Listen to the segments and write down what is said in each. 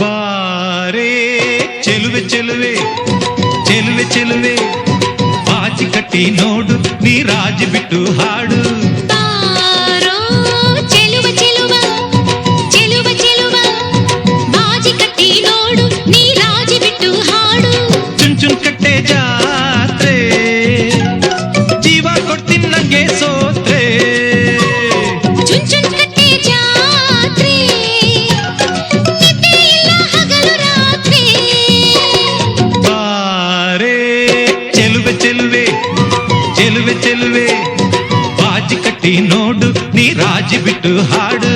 ಬಾರೇ ಚೆಲುವೆ ಚೆಲುವೆ ಚೆಲುವೆ ಚೆಲುವೆ ಬಾಜಿ ಕಟ್ಟಿ ನೋಡು ನೀ ರಾಜಿ ಬಿಟ್ಟು ಹಾಡು ಚುನ್ ಚುನ್ ಕಟ್ಟೆ ಜಾತ್ರೆ. ಜೀವ ಕೊಡ್ತೀನಿ ನಂಗೆ ಸೋತ್ರೆ. ಚುನ್ ಚುನ್ ಕಟ್ಟೆ ಜಾತ್ರೆ. ರಾತ್ರಿ. ಬಾರೇ ಚೆಲುವೆ ಚೆಲುವೆ ಚೆಲುವೆ ಚೆಲುವೆ. ಬಾಜಿ ಕಟ್ಟಿ ನೋಡು ನೀ ರಾಜಿ ಬಿಟ್ಟು ಹಾಡು.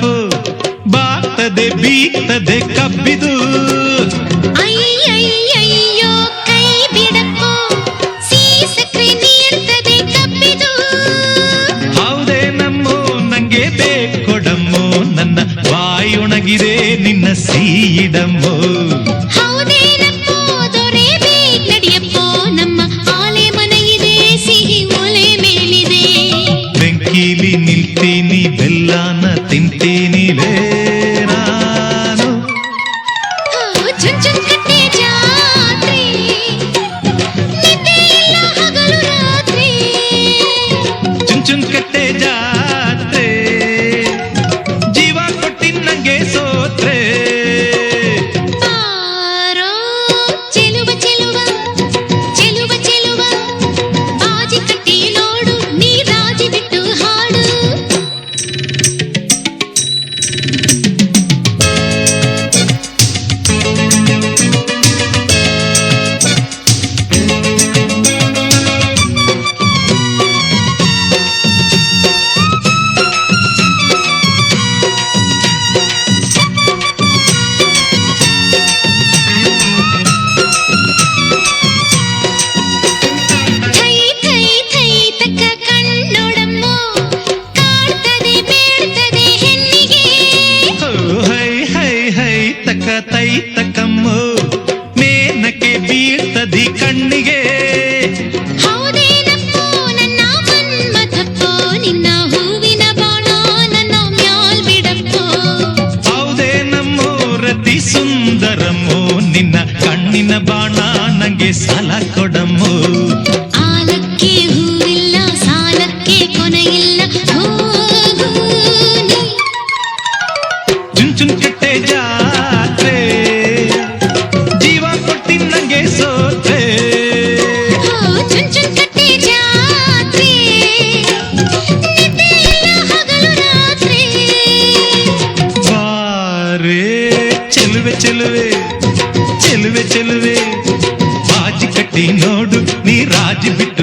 ನೋಡಪ್ಪು ಬಾಗ್ತದೆ ಬೀಗ್ತದೆ ಕಬ್ಬಿದು. ಅಯ್ಯಯ್ಯಯ್ಯೋ ಕೈ ಬಿಡಕ್ಕೋ ಸಿಹಿ ಸಕ್ರೆ ನೀಡ್ತದೆ ಕಬ್ಬಿದು. ಹೌದೇ ನಮ್ಮೋ ನಂಗೆ ಬೇಕೊಡಮ್ಮೋ ನನ್ನ ಬಾಯೊಣಗಿದೆ ನಿನ್ನ ಸೀಡಮ್ಮೋ ಮ್ಯಾಲ್ ಕಮ್ಮು ಹೌದೇ ಬೀಳ್ತದಿ ರತಿ ಸುಂದರಮೋ ನಿನ್ನ ಕಣ್ಣಿನ ಬಾಣ ನಂಗೆ ಸಾಲ ಕೊಡಮ್ಮೋ. ಚೆಲುವೆ ಚೆಲುವೆ ಚೆಲುವೆ ಚೆಲುವೆ ಬಾಜಿ ಕಟ್ಟಿ ನೋಡು ನೀ ರಾಜಿ ಬಿಟ್ಟು